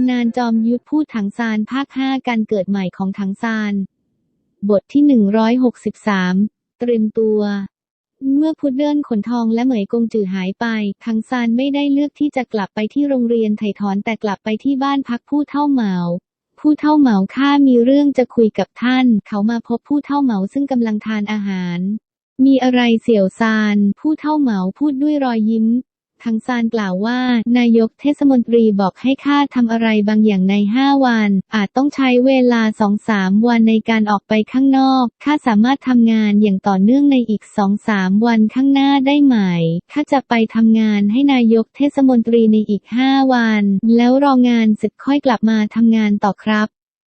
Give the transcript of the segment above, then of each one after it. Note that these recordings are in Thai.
ำนานจอมยุทธพูดถังซานภาค5การเกิดใหม่ของถังซาน บทที่163เตรียมตัว เมื่อพุดเดิ้ลขนทองและเหมยกงจือหายไปทังซานไม่ได้เลือกที่จะกลับไปที่โรงเรียนไถ่ถอนแต่กลับไปที่บ้านพักผู้เท่าเหมาผู้เท่าเหมาข้ามีเรื่องจะคุยกับท่าน เขามาพบผู้เท่าเหมาซึ่งกำลังทานอาหาร มีอะไรเสี่ยวซาน ผู้เท่าเหมาพูดด้วยรอยยิ้ม ทังซานกล่าวว่า นายกเทศมนตรีบอกให้ข้าทำอะไรบางอย่างในห้าวัน อาจต้องใช้เวลาสองสามวันในการออกไปข้างนอกข้าสามารถทำงานอย่างต่อเนื่องในอีกสองสามวันข้างหน้าได้ไหมข้าจะไปทำงานให้นายกเทศมนตรีในอีกห้าวัน แล้วรองานเสร็จค่อยกลับมาทำงานต่อครับ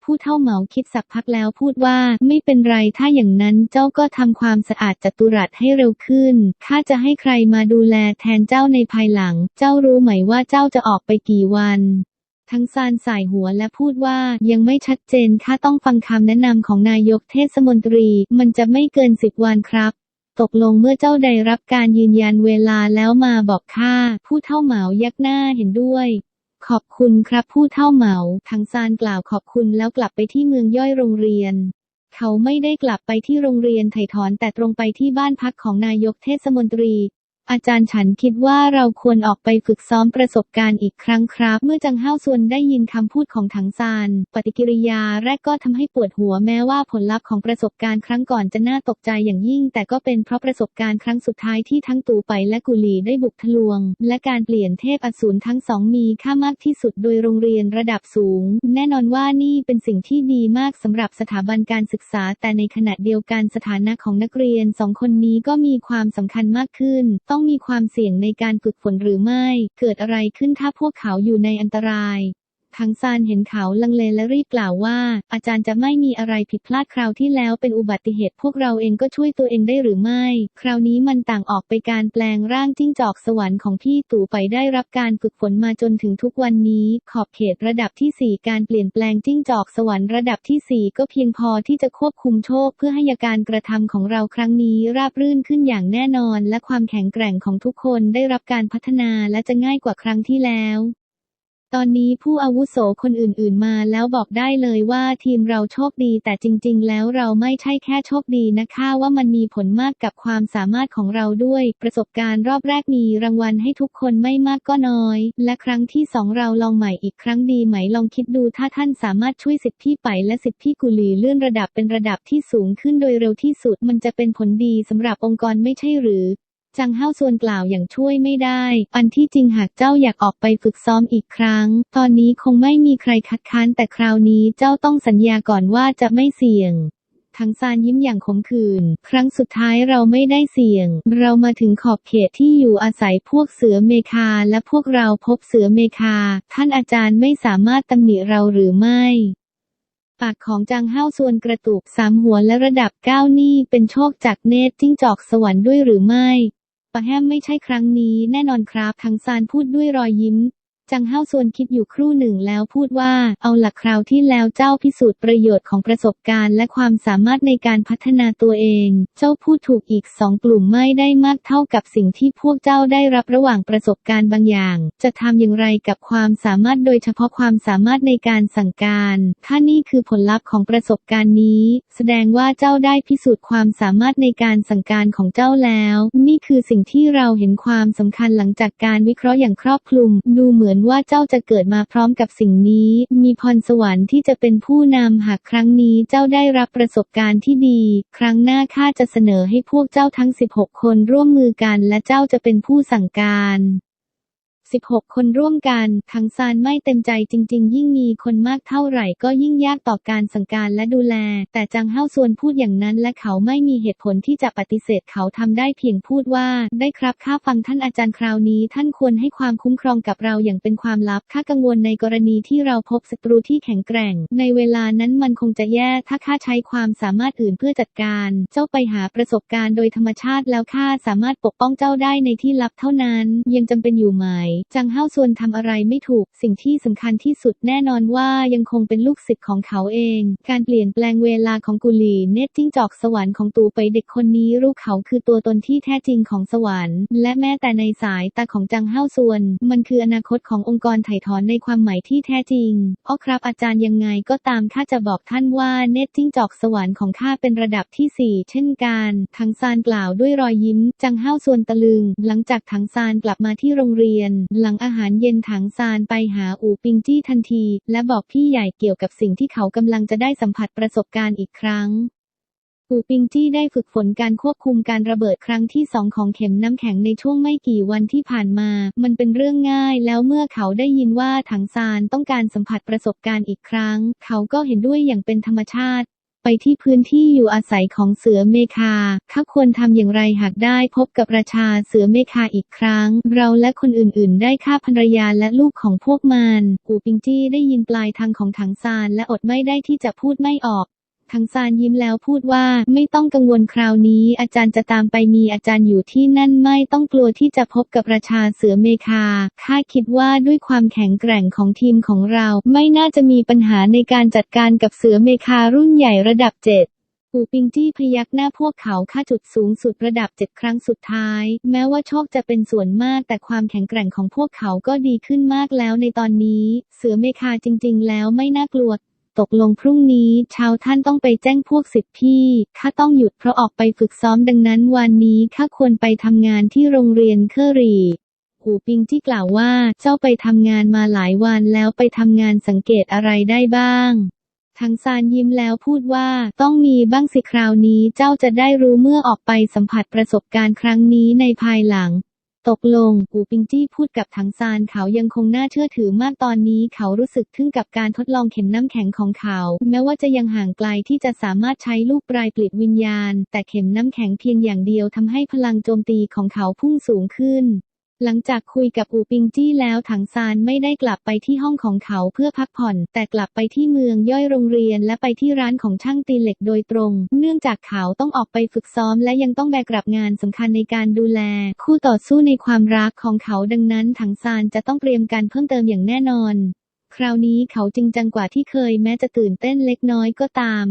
ผู้เท่าเหมาคิดสักพักแล้วพูดว่าไม่เป็นไรถ้าอย่างนั้นเจ้าก็ทำความสะอาดจัตุรัสให้เร็วขึ้นข้าจะให้ใครมาดูแลแทนเจ้าในภายหลัง เจ้ารู้ไหมว่าเจ้าจะออกไปกี่วัน ทั้งซานสายหัวและพูดว่ายังไม่ชัดเจนข้าต้องฟังคำแนะนำของนายกเทศมนตรี มันจะไม่เกินสิบวันครับตกลงเมื่อเจ้าได้รับการยืนยันเวลาแล้วมาบอกข้าผู้เท่าเหมายักหน้าเห็นด้วย ขอบคุณครับผู้เท่าเหมาทังซานกล่าวขอบคุณแล้วกลับไปที่เมืองย่อยโรงเรียน เขาไม่ได้กลับไปที่โรงเรียนไถ่ถอนแต่ตรงไปที่บ้านพักของนายกเทศมนตรี อาจารย์ฉันคิดว่าเราควรออกไปฝึกซ้อมประสบการณ์อีกครั้งครับ เมื่อจังห้าวซวนได้ยินคำพูดของถังซาน ปฏิกิริยาแรกก็ทำให้ปวดหัวแม้ว่าผลลัพธ์ของประสบการณ์ครั้งก่อนจะน่าตกใจอย่างยิ่ง แต่ก็เป็นเพราะประสบการณ์ครั้งสุดท้ายที่ทั้งตูไปและกุลีได้บุกทะลวง และการเปลี่ยนเทพอสูรทั้งสองมีค่ามากที่สุดโดยโรงเรียนระดับสูง แน่นอนว่านี่เป็นสิ่งที่ดีมากสำหรับสถาบันการศึกษา แต่ในขณะเดียวกันสถานะของนักเรียนสองคนนี้ก็มีความสำคัญมากขึ้นต้องมีความเสี่ยงในการฝึกฝนหรือไม่ เกิดอะไรขึ้นถ้าพวกเขาอยู่ในอันตราย ทังซานเห็นเขาลังเลและรีบกล่าวว่า อาจารย์จะไม่มีอะไรผิดพลาดคราวที่แล้วเป็นอุบัติเหตุพวกเราเองก็ช่วยตัวเองได้หรือไม่ คราวนี้มันต่างออกไปการแปลงร่างจิ้งจอกสวรรค์ของพี่ตู่ไปได้รับการฝึกฝนมาจนถึงทุกวันนี้ ขอบเขตระดับที่ 4 การเปลี่ยนแปลงจิ้งจอกสวรรค์ระดับที่ 4 ก็เพียงพอที่จะควบคุมโชคเพื่อให้การกระทำของเราครั้งนี้ราบรื่นขึ้นอย่างแน่นอน และความแข็งแกร่งของทุกคนได้รับการพัฒนาและจะง่ายกว่าครั้งที่แล้ว ตอนนี้ผู้อาวุโสคนอื่นๆมาแล้วบอกได้เลยว่าทีมเราโชคดี แต่จริง ๆ แล้วเราไม่ใช่แค่โชคดีนะคะว่ามันมีผลมากกับความสามารถของเราด้วย ประสบการณ์รอบแรกมีรางวัลให้ทุกคนไม่มากก็น้อย และครั้งที่สองเราลองใหม่อีกครั้งดีไหมลองคิดดูถ้าท่านสามารถช่วยสิทธิพี่ไปและสิทธิพี่กุลีเลื่อนระดับเป็นระดับที่สูงขึ้นโดยเร็วที่สุดมันจะเป็นผลดีสำหรับองค์กรไม่ใช่หรือ จังเฮ้าส่วนกล่าวอย่างช่วยไม่ได้ อันที่จริงหากเจ้าอยากออกไปฝึกซ้อมอีกครั้ง ตอนนี้คงไม่มีใครคัดค้านแต่คราวนี้เจ้าต้องสัญญาก่อนว่าจะไม่เสี่ยงทังซานยิ้มอย่างขมขื่น ครั้งสุดท้ายเราไม่ได้เสี่ยง เรามาถึงขอบเขตที่อยู่อาศัยพวกเสือเมคา และพวกเราพบเสือเมคา ท่านอาจารย์ไม่สามารถตำหนิเราหรือไม่ ปากของจางห้าวส่วนกระตุกสามหัวและระดับเก้านี่เป็นโชคจากเนตรจิ้งจอกสวรรค์ด้วยหรือไม่ ปะแฮมไม่ใช่ครั้งนี้แน่นอนครับ ทังซานพูดด้วยรอยยิ้ม จังห้าวส่วนคิดอยู่ครู่หนึ่งแล้วพูดว่า เอาหลักคราวที่แล้วเจ้าพิสูจน์ประโยชน์ของประสบการณ์และความสามารถในการพัฒนาตัวเอง เจ้าพูดถูกอีกสองกลุ่มไม่ได้มากเท่ากับสิ่งที่พวกเจ้าได้รับระหว่างประสบการณ์บางอย่าง จะทำอย่างไรกับความสามารถโดยเฉพาะความสามารถในการสั่งการ ถ้านี่คือผลลัพธ์ของประสบการณ์นี้ แสดงว่าเจ้าได้พิสูจน์ความสามารถในการสั่งการของเจ้าแล้ว นี่คือสิ่งที่เราเห็นความสำคัญหลังจากการวิเคราะห์อย่างครอบคลุม ดูเหมือนว่าเจ้าจะเกิดมาพร้อมกับสิ่งนี้ มีพรสวรรค์ที่จะเป็นผู้นำหากครั้งนี้เจ้าได้รับประสบการณ์ที่ดี ครั้งหน้าข้าจะเสนอให้พวกเจ้าทั้ง 16 คนร่วมมือกันและเจ้าจะเป็นผู้สั่งการ 16 คนร่วมกันทังซานไม่เต็มใจจริง ๆ ยิ่งมีคนมากเท่าไหร่ก็ยิ่งยากต่อการสั่งการและดูแล แต่จังเฮาส่วนพูดอย่างนั้นและเขาไม่มีเหตุผลที่จะปฏิเสธเขาทำได้เพียงพูดว่า ได้ครับข้าฟังท่านอาจารย์คราวนี้ ท่านควรให้ความคุ้มครองกับเราอย่างเป็นความลับข้ากังวลในกรณีที่เราพบศัตรูที่แข็งแกร่ง ในเวลานั้นมันคงจะแย่ถ้าข้าใช้ความสามารถอื่นเพื่อจัดการ เจ้าไปหาประสบการณ์โดยธรรมชาติแล้วข้าสามารถปกป้องเจ้าได้ในที่ลับเท่านั้น ยังจำเป็นอยู่ไหมจังเฮาซวนทำอะไรไม่ถูก สิ่งที่สำคัญที่สุดแน่นอนว่ายังคงเป็นลูกศิษย์ของเขาเอง การเปลี่ยนแปลงเวลาของกุลีเนตจิ้งจอกสวรรค์ของตูไปเด็กคนนี้รู้เขาคือตัวตนที่แท้จริงของสวรรค์ และแม้แต่ในสายตาของจังเฮาซวน มันคืออนาคตขององค์กรไถ่ถอนในความหมายที่แท้จริงอ้อครับอาจารย์ยังไงก็ตามข้าจะบอกท่านว่าเนตจิ้งจอกสวรรค์ของข้าเป็นระดับที่สี่เช่นกันทังซานกล่าวด้วยรอยยิ้ม จังเฮาซวนตะลึง หลังจากถังซานกลับมาที่โรงเรียนหลังอาหารเย็นถังซานไปหาอูปิงจี้ทันที และบอกพี่ใหญ่เกี่ยวกับสิ่งที่เขากำลังจะได้สัมผัสประสบการณ์อีกครั้งอูปิงจี้ได้ฝึกฝนการควบคุมการระเบิดครั้งที่สองของเข็มน้ำแข็งในช่วงไม่กี่วันที่ผ่านมา มันเป็นเรื่องง่ายแล้วเมื่อเขาได้ยินว่าถังซานต้องการสัมผัสประสบการณ์อีกครั้ง เขาก็เห็นด้วยอย่างเป็นธรรมชาติ ไปที่พื้นที่อยู่อาศัยของเสือเมคาข้าควรทำอย่างไรหากได้พบกับราชาเสือเมคาอีกครั้ง เราและคนอื่นๆ ได้ฆ่าภรรยาและลูกของพวกมัน อูปิงจี้ได้ยินปลายทางของถังซานและอดไม่ได้ที่จะพูดไม่ออก ทังซานยิ้มแล้วพูดว่าไม่ต้องกังวลคราวนี้ อาจารย์จะตามไปมีอาจารย์อยู่ที่นั่นไม่ต้องกลัวที่จะพบกับราชาเสือเมคาข้าคิดว่าด้วยความแข็งแกร่งของทีมของเรา ไม่น่าจะมีปัญหาในการจัดการกับเสือเมคารุ่นใหญ่ระดับเจ็ดปูปิงจี้พยักหน้าพวกเขาค่าจุดสูงสุดระดับเจ็ดครั้งสุดท้าย แม้ว่าโชคจะเป็นส่วนมากแต่ความแข็งแกร่งของพวกเขาก็ดีขึ้นมากแล้วในตอนนี้ เสือเมคาจริง ๆ แล้วไม่น่ากลัว ตกลงพรุ่งนี้เช้าท่านต้องไปแจ้งพวกสิทธิพี่ข้าต้องหยุดเพราะออกไปฝึกซ้อมดังนั้นวันนี้ข้าควรไปทำงานที่โรงเรียนเคอรีหูปิงจี้กล่าวว่าเจ้าไปทำงานมาหลายวันแล้วไปทำงานสังเกตอะไรได้บ้างทังซานยิ้มแล้วพูดว่าต้องมีบ้างสิคราวนี้เจ้าจะได้รู้เมื่อออกไปสัมผัสประสบการณ์ครั้งนี้ในภายหลัง ตกลง อูปิงจี้พูดกับถังซานเขายังคงน่าเชื่อถือมากตอนนี้เขารู้สึกทึ่งกับการทดลองเข็มน้ำแข็งของเขา แม้ว่าจะยังห่างไกลที่จะสามารถใช้ลูกปลายปลิดวิญญาณ แต่เข็มน้ำแข็งเพียงอย่างเดียวทำให้พลังโจมตีของเขาพุ่งสูงขึ้น หลังจากคุยกับอูปิงจี้แล้วถังซานไม่ได้กลับไปที่ห้องของเขาเพื่อพักผ่อน แต่กลับไปที่เมืองย่อยโรงเรียนและไปที่ร้านของช่างตีเหล็กโดยตรง เนื่องจากเขาต้องออกไปฝึกซ้อมและยังต้องแบกรับงานสำคัญในการดูแล คู่ต่อสู้ในความรักของเขาดังนั้นถังซานจะต้องเตรียมการเพิ่มเติมอย่างแน่นอน คราวนี้เขาจริงจังกว่าที่เคยแม้จะตื่นเต้นเล็กน้อยก็ตาม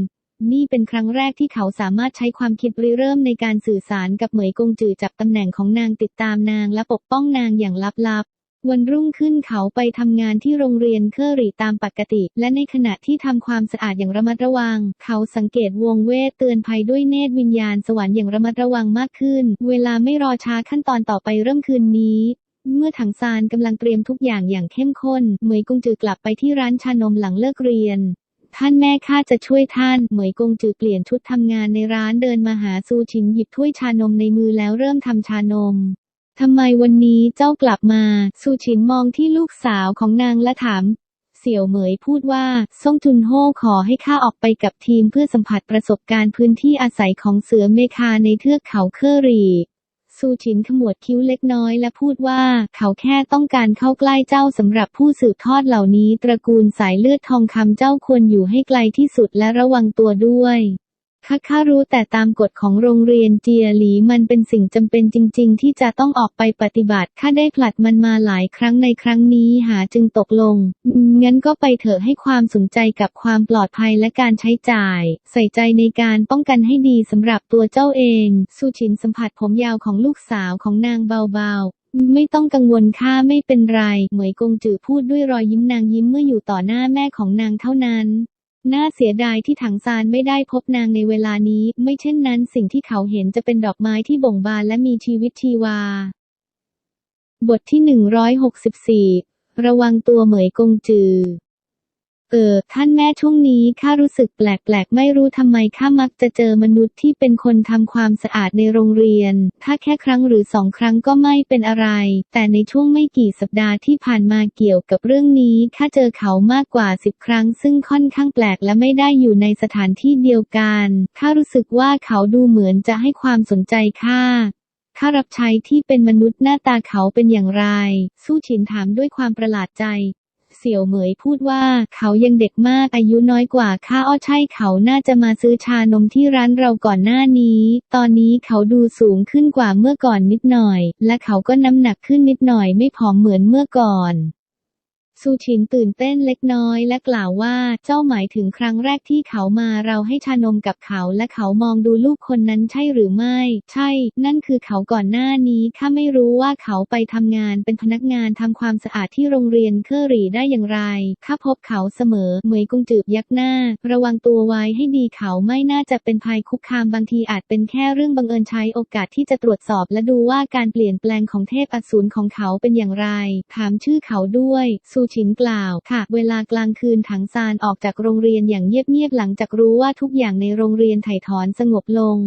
นี่เป็นครั้งแรกที่เขาสามารถใช้ความคิดริเริ่มในการสื่อสารกับเหมยกงจือจับตำแหน่งของนางติดตามนางและปกป้องนางอย่างลับๆ วันรุ่งขึ้นเขาไปทำงานที่โรงเรียนเคอรี่ตามปกติ และในขณะที่ทำความสะอาดอย่างระมัดระวัง เขาสังเกตวงเวทเตือนภัยด้วยเนตรวิญญาณสวรรค์อย่างระมัดระวังมากขึ้น เวลาไม่รอช้าขั้นตอนต่อไปเริ่มคืนนี้เมื่อถังซานกำลังเตรียมทุกอย่างอย่างเข้มข้น เหมยกงจือกลับไปที่ร้านชานมหลังเลิกเรียน ท่านแม่ข้าจะช่วยท่าน เหมยกงจือเปลี่ยนชุดทำงานในร้านเดินมาหาซูชินหยิบถ้วยชานมในมือแล้วเริ่มทำชานมทำไมวันนี้เจ้ากลับมา ซูชินมองที่ลูกสาวของนางและถาม เสี่ยวเหมยพูดว่าซ่งจุนโฮขอให้ข้าออกไปกับทีมเพื่อสัมผัสประสบการณ์พื้นที่อาศัยของเสือเมคาในเทือกเขาเคอรี ซูชินขมวดคิ้วเล็กน้อยและพูดว่าเขาแค่ต้องการเข้าใกล้เจ้าสำหรับผู้สืบทอดเหล่านี้ ตระกูลสายเลือดทองคำเจ้าควรอยู่ให้ไกลที่สุดและระวังตัวด้วย ข้าข้ารู้แต่ตามกฎของโรงเรียนเจียหลีมันเป็นสิ่งจำเป็นจริง ๆ ที่จะต้องออกไปปฏิบัติข้าได้ผลัดมันมาหลายครั้งในครั้งนี้หาจึงตกลง งั้นก็ไปเถอะให้ความสนใจกับความปลอดภัยและการใช้จ่าย ใส่ใจในการป้องกันให้ดีสำหรับตัวเจ้าเอง สุชินสัมผัสผมยาวของลูกสาวของนางเบาๆไม่ต้องกังวลข้าไม่เป็นไร เหมยกงจือพูดด้วยรอยยิ้มนางยิ้มเมื่ออยู่ต่อหน้าแม่ของนางเท่านั้น น่าเสียดายที่ถังซานไม่ได้พบนางในเวลานี้ ไม่เช่นนั้นสิ่งที่เขาเห็นจะเป็นดอกไม้ที่บ่งบานและมีชีวิตชีวา บทที่ 164 ระวังตัวเหมยกงจือ เออ ท่านแม่ช่วงนี้ข้ารู้สึกแปลกๆ ไม่รู้ทำไมข้ามักจะเจอมนุษย์ที่เป็นคนทำความสะอาดในโรงเรียน ถ้าแค่ครั้งหรือสองครั้งก็ไม่เป็นอะไร แต่ในช่วงไม่กี่สัปดาห์ที่ผ่านมาเกี่ยวกับเรื่องนี้ข้าเจอเขามากกว่าสิบครั้ง ซึ่งค่อนข้างแปลกและไม่ได้อยู่ในสถานที่เดียวกันข้ารู้สึกว่าเขาดูเหมือนจะให้ความสนใจข้าข้ารับใช้ที่เป็นมนุษย์หน้าตาเขาเป็นอย่างไร สู้ฉินถามด้วยความประหลาดใจ เสี่ยวเหมยพูดว่าเขายังเด็กมากอายุน้อยกว่าข้าอ้อใช่เขาน่าจะมาซื้อชานมที่ร้านเราก่อนหน้านี้ ตอนนี้เขาดูสูงขึ้นกว่าเมื่อก่อนนิดหน่อย และเขาก็น้ำหนักขึ้นนิดหน่อยไม่ผอมเหมือนเมื่อก่อน ซูชินตื่นเต้นเล็กน้อยและกล่าวว่าเจ้าหมายถึงครั้งแรกที่เขามาเราให้ชานมกับเขาและเขามองดูลูกคนนั้นใช่หรือไม่ ใช่ นั่นคือเขาก่อนหน้านี้ข้าไม่รู้ว่าเขาไปทำงานเป็นพนักงานทำความสะอาดที่โรงเรียนเคอรี่ได้อย่างไรข้าพบเขาเสมอเหมยกุงจืบยักหน้า ระวังตัวไว้ให้ดีเขาไม่น่าจะเป็นภัยคุกคามบางทีอาจเป็นแค่เรื่องบังเอิญใช้โอกาสที่จะตรวจสอบและดูว่าการเปลี่ยนแปลงของเทพอสูรของเขาเป็นอย่างไร ถามชื่อเขาด้วยซูชินกล่าวค่ะ เวลากลางคืนถังซานออกจากโรงเรียนอย่างเงียบๆหลังจากรู้ว่าทุกอย่างในโรงเรียนไถ่ถอนสงบลง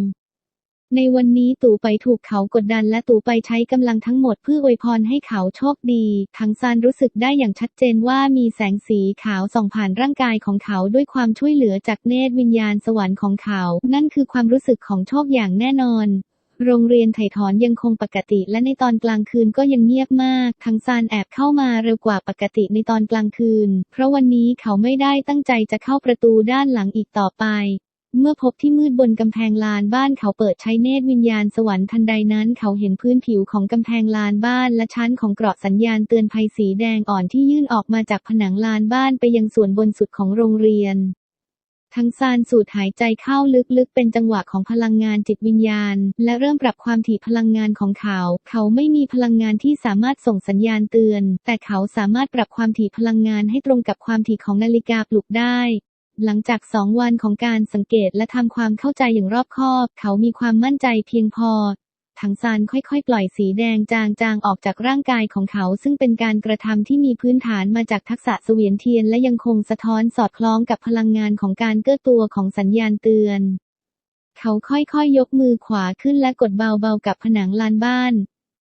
ในวันนี้ตู่ไปถูกเขากดดันและตู่ไปใช้กำลังทั้งหมดเพื่ออวยพรให้เขาโชคดีทังซานรู้สึกได้อย่างชัดเจนว่ามีแสงสีขาวส่องผ่านร่างกายของเขาด้วยความช่วยเหลือจากเนตรวิญญาณสวรรค์ของเขา นั่นคือความรู้สึกของโชคอย่างแน่นอน โรงเรียนไถ่ถอนยังคงปกติ และในตอนกลางคืนก็ยังเงียบมากทังซานแอบเข้ามาเร็วกว่าปกติในตอนกลางคืน เพราะวันนี้เขาไม่ได้ตั้งใจจะเข้าประตูด้านหลังอีกต่อไป เมื่อพบที่มืดบนกำแพงลานบ้านเขาเปิดใช้เนตรวิญญาณสวรรค์ทันใดนั้นเขาเห็นพื้นผิวของกำแพงลานบ้านและชั้นของเกราะสัญญาณเตือนภัยสีแดงอ่อนที่ยื่นออกมาจากผนังลานบ้านไปยังส่วนบนสุดของโรงเรียน ทั้งซานสูดหายใจเข้าลึกๆ เป็นจังหวะของพลังงานจิตวิญญาณ และเริ่มปรับความถี่พลังงานของเขา เขาไม่มีพลังงานที่สามารถส่งสัญญาณเตือน แต่เขาสามารถปรับความถี่พลังงานให้ตรงกับความถี่ของนาฬิกาปลุกได้หลังจากสองวันของการสังเกตและทำความเข้าใจอย่างรอบคอบ เขามีความมั่นใจเพียงพอ ถังซานค่อยๆ ปล่อยสีแดงจางๆ ออกจากร่างกายของเขา ซึ่งเป็นการกระทำที่มีพื้นฐานมาจากทักษะเสวียนเทียน และยังคงสะท้อนสอดคล้องกับพลังงานของการเกื้อตัวของสัญญาณเตือน เขาค่อยๆยยกมือขวาขึ้นและกดเบาๆ กับผนังลานบ้าน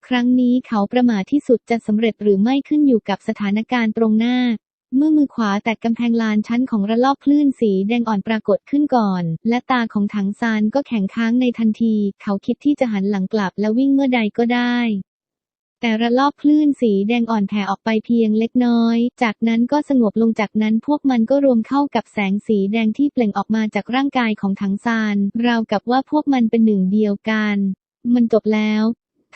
ครั้งนี้เขาประมาทที่สุดจะสำเร็จหรือไม่ขึ้นอยู่กับสถานการณ์ตรงหน้า เมื่อมือขวาแตะกำแพงลานชั้นของระลอกคลื่นสีแดงอ่อนปรากฏขึ้นก่อน และตาของถังซานก็แข็งค้างในทันที เขาคิดที่จะหันหลังกลับและวิ่งเมื่อใดก็ได้ แต่ระลอกคลื่นสีแดงอ่อนแผ่ออกไปเพียงเล็กน้อย จากนั้นก็สงบลงจากนั้นพวกมันก็รวมเข้ากับแสงสีแดงที่เปล่งออกมาจากร่างกายของถังซานราวกับว่าพวกมันเป็นหนึ่งเดียวกัน มันจบแล้ว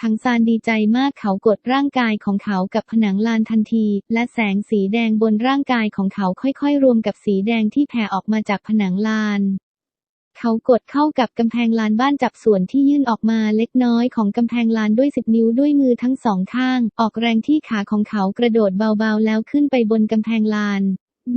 ทังซานดีใจมากเขากดร่างกายของเขากับผนังลานทันที และแสงสีแดงบนร่างกายของเขาค่อยๆ รวมกับสีแดงที่แผ่ออกมาจากผนังลานเขากดเข้ากับกำแพงลานบ้านจับส่วนที่ยื่นออกมาเล็กน้อยของกำแพงลานด้วยสิบนิ้วด้วยมือทั้งสองข้าง ออกแรงที่ขาของเขากระโดดเบาๆแล้วขึ้นไปบนกำแพงลาน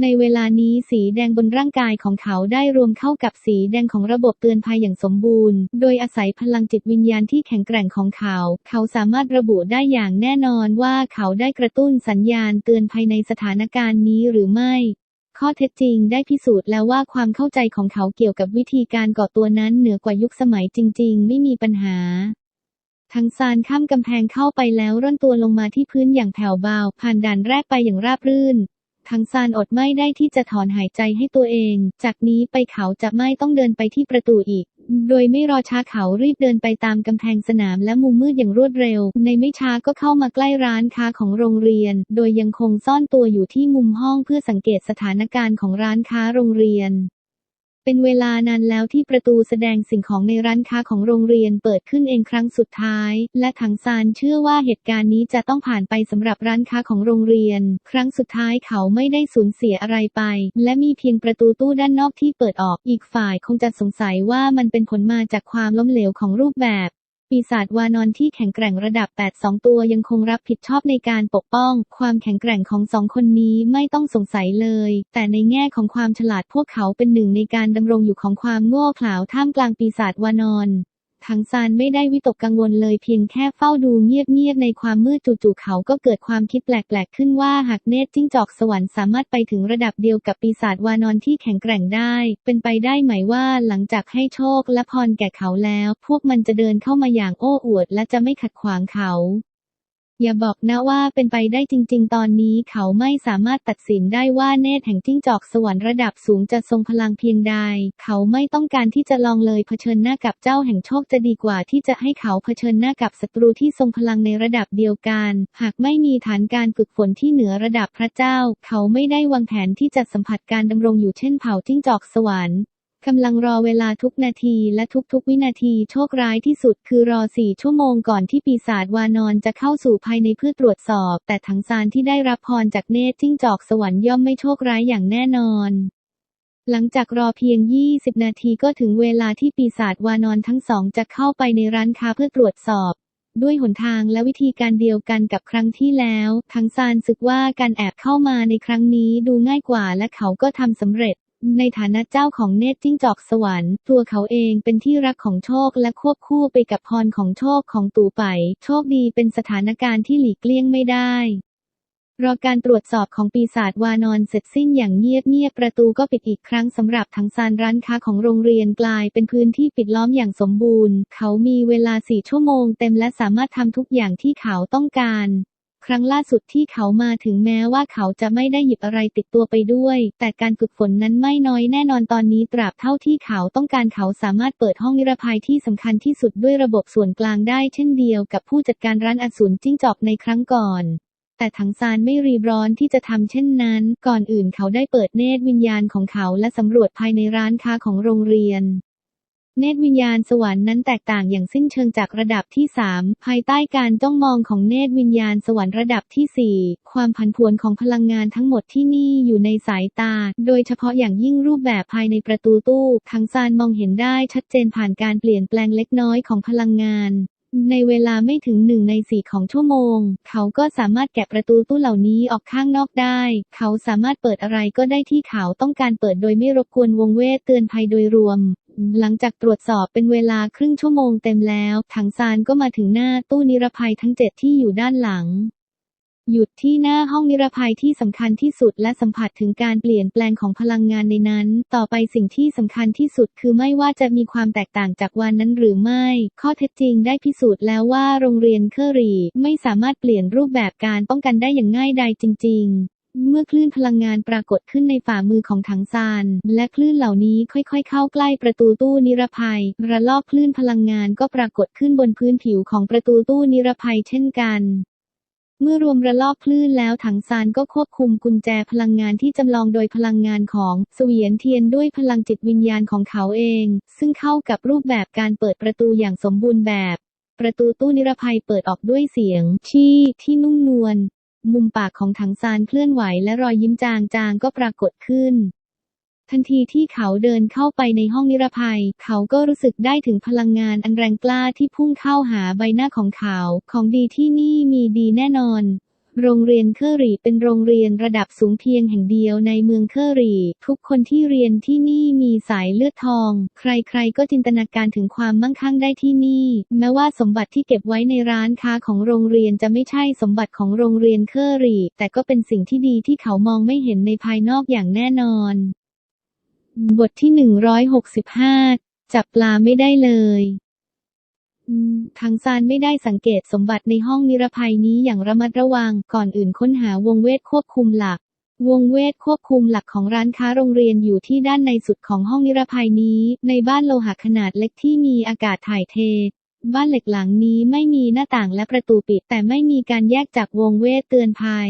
ในเวลานี้สีแดงบนร่างกายของเขาได้รวมเข้ากับสีแดงของระบบเตือนภัยอย่างสมบูรณ์ โดยอาศัยพลังจิตวิญญาณที่แข็งแกร่งของเขา เขาสามารถระบุได้อย่างแน่นอนว่าเขาได้กระตุ้นสัญญาณเตือนภัยในสถานการณ์นี้หรือไม่ ข้อเท็จจริงได้พิสูจน์แล้วว่าความเข้าใจของเขาเกี่ยวกับวิธีการก่อตัวนั้นเหนือกว่ายุคสมัยจริง ๆ ไม่มีปัญหาทั้งซานข้ามกำแพงเข้าไปแล้วร่อนตัวลงมาที่พื้นอย่างแผ่วเบา ผ่านด่านแรกไปอย่างราบรื่น ทั้งซานอดไม่ได้ที่จะถอนหายใจให้ตัวเอง จากนี้ไปเขาจะไม่ต้องเดินไปที่ประตูอีก โดยไม่รอช้าเขารีบเดินไปตามกำแพงสนามและมุมมืดอย่างรวดเร็ว ในไม่ช้าก็เข้ามาใกล้ร้านค้าของโรงเรียน โดยยังคงซ่อนตัวอยู่ที่มุมห้องเพื่อสังเกตสถานการณ์ของร้านค้าโรงเรียน เป็นเวลานานแล้วที่ประตูแสดงสิ่งของในร้านค้าของโรงเรียนเปิดขึ้นเองครั้งสุดท้าย และถังซานเชื่อว่าเหตุการณ์นี้จะต้องผ่านไปสำหรับร้านค้าของโรงเรียน ครั้งสุดท้ายเขาไม่ได้สูญเสียอะไรไป และมีเพียงประตูตู้ด้านนอกที่เปิดออกอีกฝ่ายคงจะสงสัยว่ามันเป็นผลมาจากความล้มเหลวของรูปแบบ ปีศาจวานอนที่แข็งแกร่งระดับ 8 2 ตัวยังคงรับผิดชอบในการปกป้อง ความแข็งแกร่งของสองคนนี้ไม่ต้องสงสัยเลย แต่ในแง่ของความฉลาดพวกเขาเป็นหนึ่งในการดำรงอยู่ของความโง่เขลาท่ามกลางปีศาจวานอน ทังซานไม่ได้วิตกกังวลเลยเพียงแค่เฝ้าดูเงียบๆในความมืดจู่ๆเขาก็เกิดความคิดแปลกๆขึ้นว่าหากเนตรจิ้งจอกสวรรค์สามารถไปถึงระดับเดียวกับปีศาจวานอนที่แข็งแกร่งได้ เป็นไปได้ไหมว่าหลังจากให้โชคและพรแก่เขาแล้ว พวกมันจะเดินเข้ามาอย่างโอ้อวดและจะไม่ขัดขวางเขา อย่าบอกนะว่าเป็นไปได้จริง ๆ ตอนนี้เขาไม่สามารถตัดสินได้ว่าเนตรแห่งจิ้งจอกสวรรค์ระดับสูงจะทรงพลังเพียงใด เขาไม่ต้องการที่จะลองเลยเผชิญหน้ากับเจ้าแห่งโชคจะดีกว่าที่จะให้เขาเผชิญหน้ากับศัตรูที่ทรงพลังในระดับเดียวกัน หากไม่มีฐานการฝึกฝนที่เหนือระดับพระเจ้า เขาไม่ได้วางแผนที่จะสัมผัสการดำรงอยู่เช่นเผ่าจิ้งจอกสวรรค์ กำลังรอเวลาทุกนาทีและทุกๆวินาทีโชคร้ายที่สุดคือรอสี่ชั่วโมงก่อนที่ปีศาจวานอนจะเข้าสู่ภายในเพื่อตรวจสอบ แต่ถังซานที่ได้รับพรจากเนตรจิ้งจอกสวรรค์ย่อมไม่โชคร้ายอย่างแน่นอนหลังจากรอเพียง 20 นาทีก็ถึงเวลาที่ปีศาจวานอนทั้งสองจะเข้าไปในร้านค้าเพื่อตรวจสอบ ด้วยหนทางและวิธีการเดียวกันกับครั้งที่แล้ว ทั้งซานสึกว่าการแอบเข้ามาในครั้งนี้ดูง่ายกว่าและเขาก็ทำสำเร็จ ในฐานะเจ้าของเนตรจิ้งจอกสวรรค์ ตัวเขาเองเป็นที่รักของโชคและควบคู่ไปกับพรของโชคของตู่ไป โชคดีเป็นสถานการณ์ที่หลีกเลี่ยงไม่ได้รอการตรวจสอบของปีศาจวานอนเสร็จสิ้นอย่างเงียบเงียบประตูก็ปิดอีกครั้งสำหรับทั้งซานร้านค้าของโรงเรียนกลายเป็นพื้นที่ปิดล้อมอย่างสมบูรณ์ เขามีเวลาสี่ชั่วโมงเต็มและสามารถทำทุกอย่างที่เขาต้องการ ครั้งล่าสุดที่เขามาถึงแม้ว่าเขาจะไม่ได้หยิบอะไรติดตัวไปด้วย แต่การฝึกฝนนั้นไม่น้อยแน่นอนตอนนี้ตราบเท่าที่เขาต้องการเขาสามารถเปิดห้องนิรภัยที่สำคัญที่สุดด้วยระบบส่วนกลางได้เช่นเดียวกับผู้จัดการร้านอสูรจิ้งจอกในครั้งก่อนแต่ถังซานไม่รีบร้อนที่จะทำเช่นนั้น ก่อนอื่นเขาได้เปิดเนตรวิญญาณของเขาและสำรวจภายในร้านค้าของโรงเรียน เนตรวิญญาณสวรรค์นั้นแตกต่างอย่างสิ้นเชิงจากระดับที่ 3 ภายใต้การจ้องมองของเนตรวิญญาณสวรรค์ระดับที่ 4 ความผันผวนของพลังงานทั้งหมดที่นี่อยู่ในสายตา โดยเฉพาะอย่างยิ่งรูปแบบภายในประตูตู้ทังซานมองเห็นได้ชัดเจนผ่านการเปลี่ยนแปลงเล็กน้อยของพลังงานในเวลาไม่ถึงหนึ่งในสี่ของชั่วโมง เขาก็สามารถแกะประตูตู้เหล่านี้ออกข้างนอกได้ เขาสามารถเปิดอะไรก็ได้ที่เขาต้องการเปิดโดยไม่รบกวนวงเวทเตือนภัยโดยรวม หลังจากตรวจสอบเป็นเวลาครึ่งชั่วโมงเต็มแล้ว ถังซานก็มาถึงหน้าตู้นิรภัยทั้งเจ็ดที่อยู่ด้านหลัง หยุดที่หน้าห้องนิรภัยที่สำคัญที่สุดและสัมผัสถึงการเปลี่ยนแปลงของพลังงานในนั้น ต่อไปสิ่งที่สำคัญที่สุดคือไม่ว่าจะมีความแตกต่างจากวันนั้นหรือไม่ ข้อเท็จจริงได้พิสูจน์แล้วว่าโรงเรียนเคอรีไม่สามารถเปลี่ยนรูปแบบการป้องกันได้อย่างง่ายดายจริง ๆ เมื่อคลื่นพลังงานปรากฏขึ้นในฝ่ามือของถังซาน และคลื่นเหล่านี้ค่อยๆ เข้าใกล้ประตูตู้นิรภัย ระลอกคลื่นพลังงานก็ปรากฏขึ้นบนพื้นผิวของประตูตู้นิรภัยเช่นกัน เมื่อรวมระลอกคลื่นแล้วถังซานก็ควบคุมกุญแจพลังงานที่จำลองโดยพลังงานของเสวียนเทียนด้วยพลังจิตวิญญาณของเขาเอง ซึ่งเข้ากับรูปแบบการเปิดประตูอย่างสมบูรณ์แบบ ประตูตู้นิรภัยเปิดออกด้วยเสียงชี่ที่นุ่มนวล มุมปากของถังซานเคลื่อนไหวและรอยยิ้มจางๆก็ปรากฏขึ้น ทันทีที่เขาเดินเข้าไปในห้องนิรภัย เขาก็รู้สึกได้ถึงพลังงานอันแรงกล้าที่พุ่งเข้าหาใบหน้าของเขา ของดีที่นี่มีดีแน่นอน โรงเรียนเคอรี่เป็นโรงเรียนระดับสูงเพียงแห่งเดียวในเมืองเคอรี่ ทุกคนที่เรียนที่นี่มีสายเลือดทอง ใครๆก็จินตนาการถึงความมั่งคั่งได้ที่นี่ แม้ว่าสมบัติที่เก็บไว้ในร้านค้าของโรงเรียนจะไม่ใช่สมบัติของโรงเรียนเคอรี่ แต่ก็เป็นสิ่งที่ดีที่เขามองไม่เห็นในภายนอกอย่างแน่นอน บทที่ 165 จับปลาไม่ได้เลย ทางซานไม่ได้สังเกตสมบัติในห้องนิรภัยนี้อย่างระมัดระวัง ก่อนอื่นค้นหาวงเวทควบคุมหลัก วงเวทควบคุมหลักของร้านค้าโรงเรียนอยู่ที่ด้านในสุดของห้องนิรภัยนี้ ในบ้านโลหะขนาดเล็กที่มีอากาศถ่ายเท บ้านเหล็กหลังนี้ไม่มีหน้าต่างและประตูปิดแต่ไม่มีการแยกจากวงเวทเตือนภัย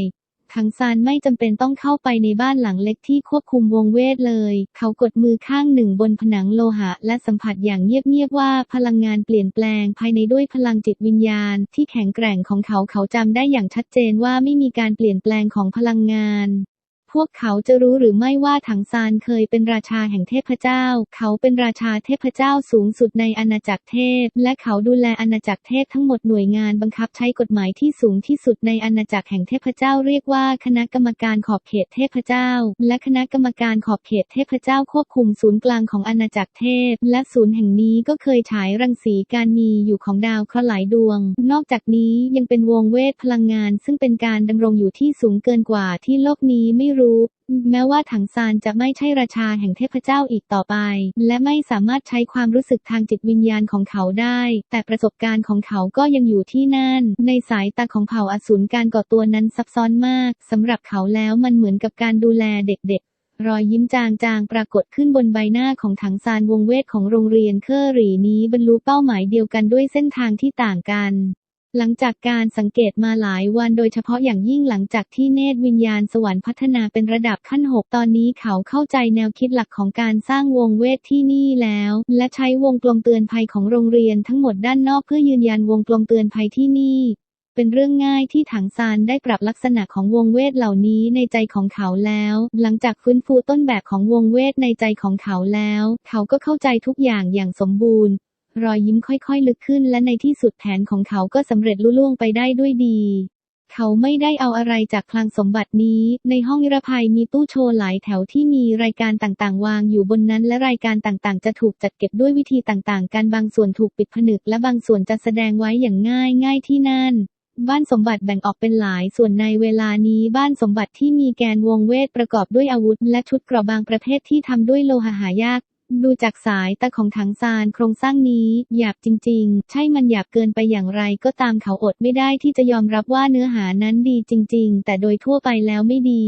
ทังซานไม่จำเป็นต้องเข้าไปในบ้านหลังเล็กที่ควบคุมวงเวทเลย เขากดมือข้างหนึ่งบนผนังโลหะ และสัมผัสอย่างเงียบๆว่าพลังงานเปลี่ยนแปลงภายในด้วยพลังจิตวิญญาณ ที่แข็งแกร่งของเขาเขาจำได้อย่างชัดเจนว่าไม่มีการเปลี่ยนแปลงของพลังงาน พวกเขาจะรู้หรือไม่ว่าถังซานเคยเป็นราชาแห่งเทพเจ้า เขาเป็นราชาเทพเจ้าสูงสุดในอาณาจักรเทพ และเขาดูแลอาณาจักรเทพทั้งหมดหน่วยงานบังคับใช้กฎหมายที่สูงที่สุดในอาณาจักรแห่งเทพเจ้าเรียกว่าคณะกรรมการขอบเขตเทพเจ้า และคณะกรรมการขอบเขตเทพเจ้าควบคุมศูนย์กลางของอาณาจักรเทพ และศูนย์แห่งนี้ก็เคยฉายรังสีการมีอยู่ของดาวเคราะห์หลายดวง นอกจากนี้ยังเป็นวงเวทพลังงาน ซึ่งเป็นการดำรงอยู่ที่สูงเกินกว่าที่โลกนี้ไม่รู้รู้ แม้ว่าถังซานจะไม่ใช่ราชาแห่งเทพเจ้าอีกต่อไป และไม่สามารถใช้ความรู้สึกทางจิตวิญญาณของเขาได้ แต่ประสบการณ์ของเขาก็ยังอยู่ที่นั่น ในสายตาของเผ่าอสูรการก่อตัวนั้นซับซ้อนมากสำหรับเขาแล้วมันเหมือนกับการดูแลเด็กๆรอยยิ้มจางๆ ปรากฏขึ้นบนใบหน้าของถังซานวงเวทของโรงเรียนเคอรี่นี้บรรลุเป้าหมายเดียวกันด้วยเส้นทางที่ต่างกัน หลังจากการสังเกตมาหลายวันโดยเฉพาะอย่างยิ่งหลังจากที่เนตรวิญญาณสวรรค์พัฒนาเป็นระดับขั้น 6 ตอนนี้เขาเข้าใจแนวคิดหลักของการสร้างวงเวทที่นี่แล้ว และใช้วงกลมเตือนภัยของโรงเรียนทั้งหมดด้านนอกเพื่อยืนยันวงกลมเตือนภัยที่นี่ เป็นเรื่องง่ายที่ถังซานได้ปรับลักษณะของวงเวทเหล่านี้ในใจของเขาแล้ว หลังจากฟื้นฟูต้นแบบของวงเวทในใจของเขาแล้ว เขาก็เข้าใจทุกอย่างอย่างสมบูรณ์ รอยยิ้มค่อยๆ ลึกขึ้นและในที่สุดแผนของเขาก็สำเร็จลุล่วงไปได้ด้วยดี เขาไม่ได้เอาอะไรจากคลังสมบัตินี้ ในห้องนิรภัยมีตู้โชว์หลายแถวที่มีรายการต่างๆ วางอยู่บนนั้น และรายการต่างๆ จะถูกจัดเก็บด้วยวิธีต่างๆ การบางส่วนถูกปิดผนึก และบางส่วนจะแสดงไว้อย่างง่ายง่ายที่นั่นบ้านสมบัติแบ่งออกเป็นหลายส่วนในเวลานี้บ้านสมบัติที่มีแกนวงเวทประกอบด้วยอาวุธ และชุดเกราะบางประเภทที่ทำด้วยโลหะหายาก ดูจากสายตาของถังซานโครงสร้างนี้ หยาบจริง ๆ ใช่มันหยาบเกินไปอย่างไรก็ตามเขาอดไม่ได้ที่จะยอมรับว่าเนื้อหานั้นดีจริง ๆ แต่โดยทั่วไปแล้วไม่ดี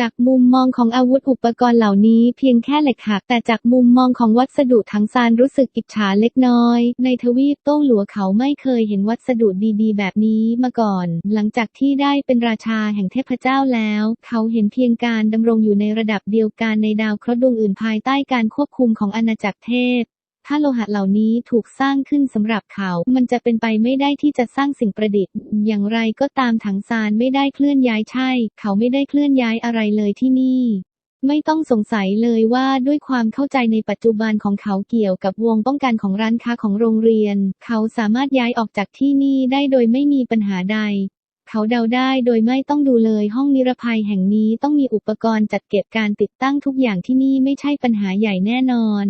จากมุมมองของอาวุธอุปกรณ์เหล่านี้เพียงแค่เหล็กหัก แต่จากมุมมองของวัสดุถังซานรู้สึกอิจฉาเล็กน้อย ในทวีปโต้งหลัวเขาไม่เคยเห็นวัสดุดีๆ แบบนี้มาก่อน หลังจากที่ได้เป็นราชาแห่งเทพเจ้าแล้ว เขาเห็นเพียงการดำรงอยู่ในระดับเดียวกันในดาวเคราะห์ดวงอื่นภายใต้การควบคุมของอาณาจักรเทพ ถ้าโลหะเหล่านี้ถูกสร้างขึ้นสำหรับเขา มันจะเป็นไปไม่ได้ที่จะสร้างสิ่งประดิษฐ์ อย่างไรก็ตามถังซานไม่ได้เคลื่อนย้ายใช่ เขาไม่ได้เคลื่อนย้ายอะไรเลยที่นี่ ไม่ต้องสงสัยเลยว่าด้วยความเข้าใจในปัจจุบันของเขาเกี่ยวกับวงป้องกันของร้านค้าของโรงเรียน เขาสามารถย้ายออกจากที่นี่ได้โดยไม่มีปัญหาใด เขาเดาได้โดยไม่ต้องดูเลยห้องนิรภัยแห่งนี้ต้องมีอุปกรณ์จัดเก็บการติดตั้งทุกอย่างที่นี่ไม่ใช่ปัญหาใหญ่แน่นอน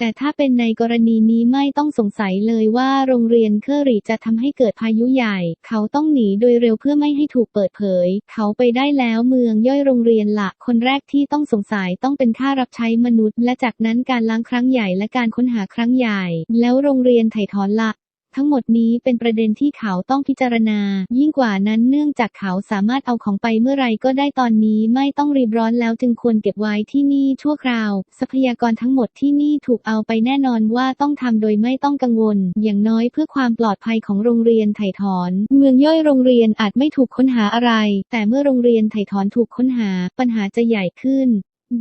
แต่ถ้าเป็นในกรณีนี้ไม่ต้องสงสัยเลยว่าโรงเรียนเคอรี่จะทำให้เกิดพายุใหญ่ เขาต้องหนีโดยเร็วเพื่อไม่ให้ถูกเปิดเผย เขาไปได้แล้วเมืองย่อยโรงเรียนละคนแรกที่ต้องสงสัยต้องเป็นค่ารับใช้มนุษย์ และจากนั้นการล้างครั้งใหญ่และการค้นหาครั้งใหญ่ แล้วโรงเรียนไถ่ถอนละ ทั้งหมดนี้เป็นประเด็นที่เขาต้องพิจารณา ยิ่งกว่านั้นเนื่องจากเขาสามารถเอาของไปเมื่อไรก็ได้ตอนนี้ไม่ต้องรีบร้อนแล้วจึงควรเก็บไว้ที่นี่ชั่วคราว ทรัพยากรทั้งหมดที่นี่ถูกเอาไปแน่นอนว่าต้องทำโดยไม่ต้องกังวล อย่างน้อยเพื่อความปลอดภัยของโรงเรียนไถ่ถอน เมืองย่อยโรงเรียนอาจไม่ถูกค้นหาอะไร แต่เมื่อโรงเรียนไถ่ถอนถูกค้นหาปัญหาจะใหญ่ขึ้น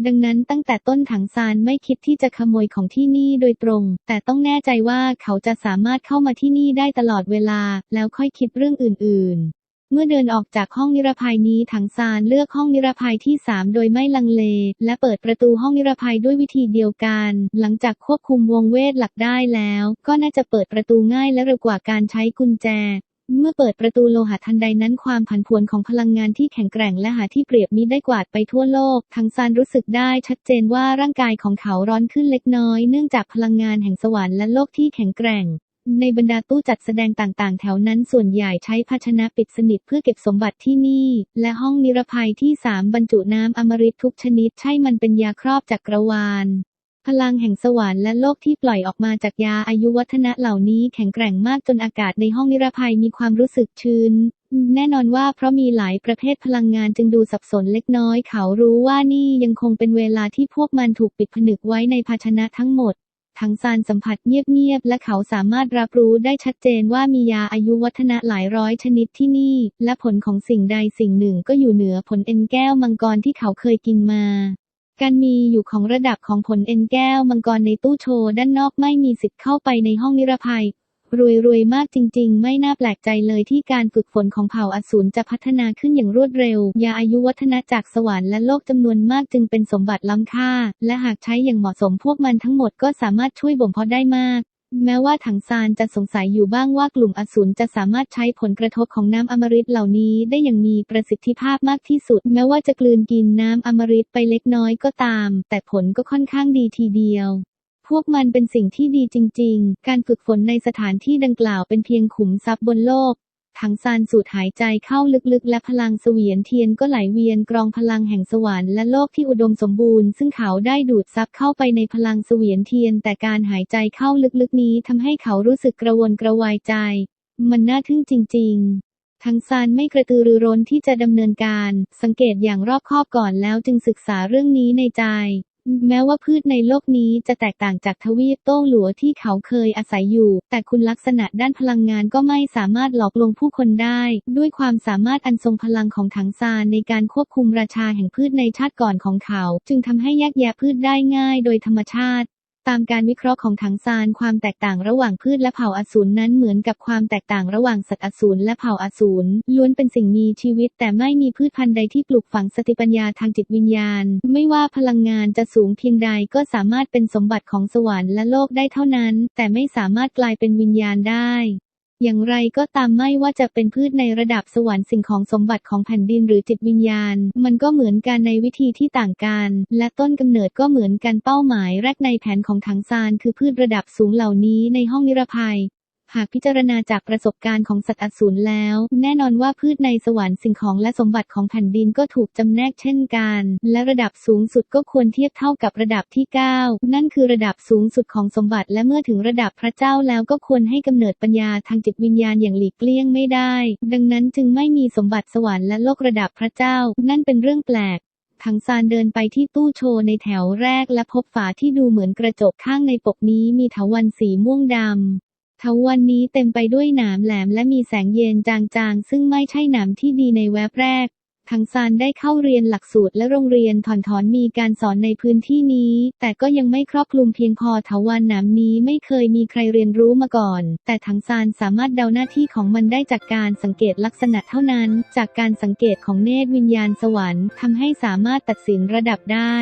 ดังนั้นตั้งแต่ต้นถังซานไม่คิดที่จะขโมยของที่นี่โดยตรง แต่ต้องแน่ใจว่าเขาจะสามารถเข้ามาที่นี่ได้ตลอดเวลา แล้วค่อยคิดเรื่องอื่น ๆเมื่อเดินออกจากห้องนิรภัยนี้ถังซานเลือกห้องนิรภัยที่ 3 โดยไม่ลังเล และเปิดประตูห้องนิรภัยด้วยวิธีเดียวกัน หลังจากควบคุมวงเวทหลักได้แล้ว ก็น่าจะเปิดประตูง่ายและเร็วกว่าการใช้กุญแจ เมื่อเปิดประตูโลหะทันใดนั้นความผันผวนของพลังงานที่แข็งแกร่งและหาที่เปรียบมิได้กวาดไปทั่วโลก ทั้งซานรู้สึกได้ชัดเจนว่าร่างกายของเขาร้อนขึ้นเล็กน้อย เนื่องจากพลังงานแห่งสวรรค์และโลกที่แข็งแกร่ง ในบรรดาตู้จัดแสดงต่างๆ แถวนั้นส่วนใหญ่ใช้ภาชนะปิดสนิทเพื่อเก็บสมบัติที่นี่ และห้องนิรภัยที่3บรรจุน้ำอมฤตทุกชนิดใช่มันเป็นยาครอบจักรวาล พลังแห่งสวรรค์และโลกที่ปล่อยออกมาจากยาอายุวัฒนะเหล่านี้แข็งแกร่งมากจนอากาศในห้องนิรภัยมีความรู้สึกชื้น แน่นอนว่าเพราะมีหลายประเภทพลังงานจึงดูสับสนเล็กน้อย เขารู้ว่านี่ยังคงเป็นเวลาที่พวกมันถูกปิดผนึกไว้ในภาชนะทั้งหมดทั้งซานสัมผัสเงียบๆ และเขาสามารถรับรู้ได้ชัดเจนว่ามียาอายุวัฒนะหลายร้อยชนิดที่นี่ และผลของสิ่งใดสิ่งหนึ่งก็อยู่เหนือผลเอ็นแก้วมังกรที่เขาเคยกินมา การมีอยู่ของระดับของผลเอ็นแก้วมังกรในตู้โชว์ด้านนอกไม่มีสิทธิ์เข้าไปในห้องนิรภัย รวยรวยมากจริง ๆ ไม่น่าแปลกใจเลยที่การฝึกฝนของเผ่าอสูรจะพัฒนาขึ้นอย่างรวดเร็ว ยาอายุวัฒนะจากสวรรค์และโลกจำนวนมากจึงเป็นสมบัติล้ำค่า และหากใช้อย่างเหมาะสมพวกมันทั้งหมดก็สามารถช่วยบ่มเพาะได้มาก แม้ว่าถังซานจะสงสัยอยู่บ้างว่ากลุ่มอสูรจะสามารถใช้ผลกระทบของน้ำอมฤตเหล่านี้ได้อย่างมีประสิทธิภาพมากที่สุด แม้ว่าจะกลืนกินน้ำอมฤตไปเล็กน้อยก็ตาม แต่ผลก็ค่อนข้างดีทีเดียว พวกมันเป็นสิ่งที่ดีจริง ๆ การฝึกฝนในสถานที่ดังกล่าวเป็นเพียงขุมทรัพย์บนโลก ถังซานสูดหายใจเข้าลึกๆ และพลังเสวียนเทียนก็ไหลเวียนกรองพลังแห่งสวรรค์และโลกที่อุดมสมบูรณ์ซึ่งเขาได้ดูดซับเข้าไปในพลังเสวียนเทียน แต่การหายใจเข้าลึกๆนี้ทำให้เขารู้สึกกระวนกระวายใจ มันน่าทึ่งจริง ๆทั้งซานไม่กระตือรือร้นที่จะดำเนินการ สังเกตอย่างรอบคอบก่อนแล้วจึงศึกษาเรื่องนี้ในใจ แม้ว่าพืชในโลกนี้จะแตกต่างจากทวีปโต้หลัวที่เขาเคยอาศัยอยู่ แต่คุณลักษณะด้านพลังงานก็ไม่สามารถหลอกลวงผู้คนได้ ด้วยความสามารถอันทรงพลังของถังซานในการควบคุมราชาแห่งพืชในชาติก่อนของเขา จึงทำให้แยกแยะพืชได้ง่ายโดยธรรมชาติ ตามการวิเคราะห์ของถังซานความแตกต่างระหว่างพืชและเผ่าอสูรนั้นเหมือนกับความแตกต่างระหว่างสัตว์อสูรและเผ่าอสูรล้วนเป็นสิ่งมีชีวิต แต่ไม่มีพืชพันธุ์ใดที่ปลูกฝังสติปัญญาทางจิตวิญญาณ ไม่ว่าพลังงานจะสูงเพียงใดก็สามารถเป็นสมบัติของสวรรค์และโลกได้เท่านั้น แต่ไม่สามารถกลายเป็นวิญญาณได้ อย่างไรก็ตามไม่ว่าจะเป็นพืชในระดับสวรรค์สิ่งของสมบัติของแผ่นดินหรือจิตวิญญาณ มันก็เหมือนกันในวิธีที่ต่างกัน และต้นกำเนิดก็เหมือนกันเป้าหมายแรกในแผนของถังซานคือพืชระดับสูงเหล่านี้ในห้องนิรภัย หากพิจารณาจากประสบการณ์ของสัตว์อสูรแล้ว แน่นอนว่าพืชในสวรรค์สิ่งของและสมบัติของแผ่นดินก็ถูกจำแนกเช่นกัน และระดับสูงสุดก็ควรเทียบเท่ากับระดับที่ 9 นั่นคือระดับสูงสุดของสมบัติและเมื่อถึงระดับพระเจ้าแล้วก็ควรให้กำเนิดปัญญาทางจิตวิญญาณอย่างหลีกเลี่ยงไม่ได้ ดังนั้นจึงไม่มีสมบัติสวรรค์และโลกระดับพระเจ้า นั่นเป็นเรื่องแปลกถังซานเดินไปที่ตู้โชว์ในแถวแรกและพบฝาที่ดูเหมือนกระจกข้างในปกนี้มีเถาวัลย์สีม่วงดำ เถาวัลย์นี้เต็มไปด้วยหนามแหลมและมีแสงเย็นจางๆ ซึ่งไม่ใช่หนามที่ดีในแวบแรก ทังซานได้เข้าเรียนหลักสูตรและโรงเรียนถอนถอนมีการสอนในพื้นที่นี้ แต่ก็ยังไม่ครอบคลุมเพียงพอเถาวันหนามนี้ไม่เคยมีใครเรียนรู้มาก่อน แต่ทังซานสามารถเดาหน้าที่ของมันได้จากการสังเกตลักษณะเท่านั้น จากการสังเกตของเนตรวิญญาณสวรรค์ทำให้สามารถตัดสินระดับได้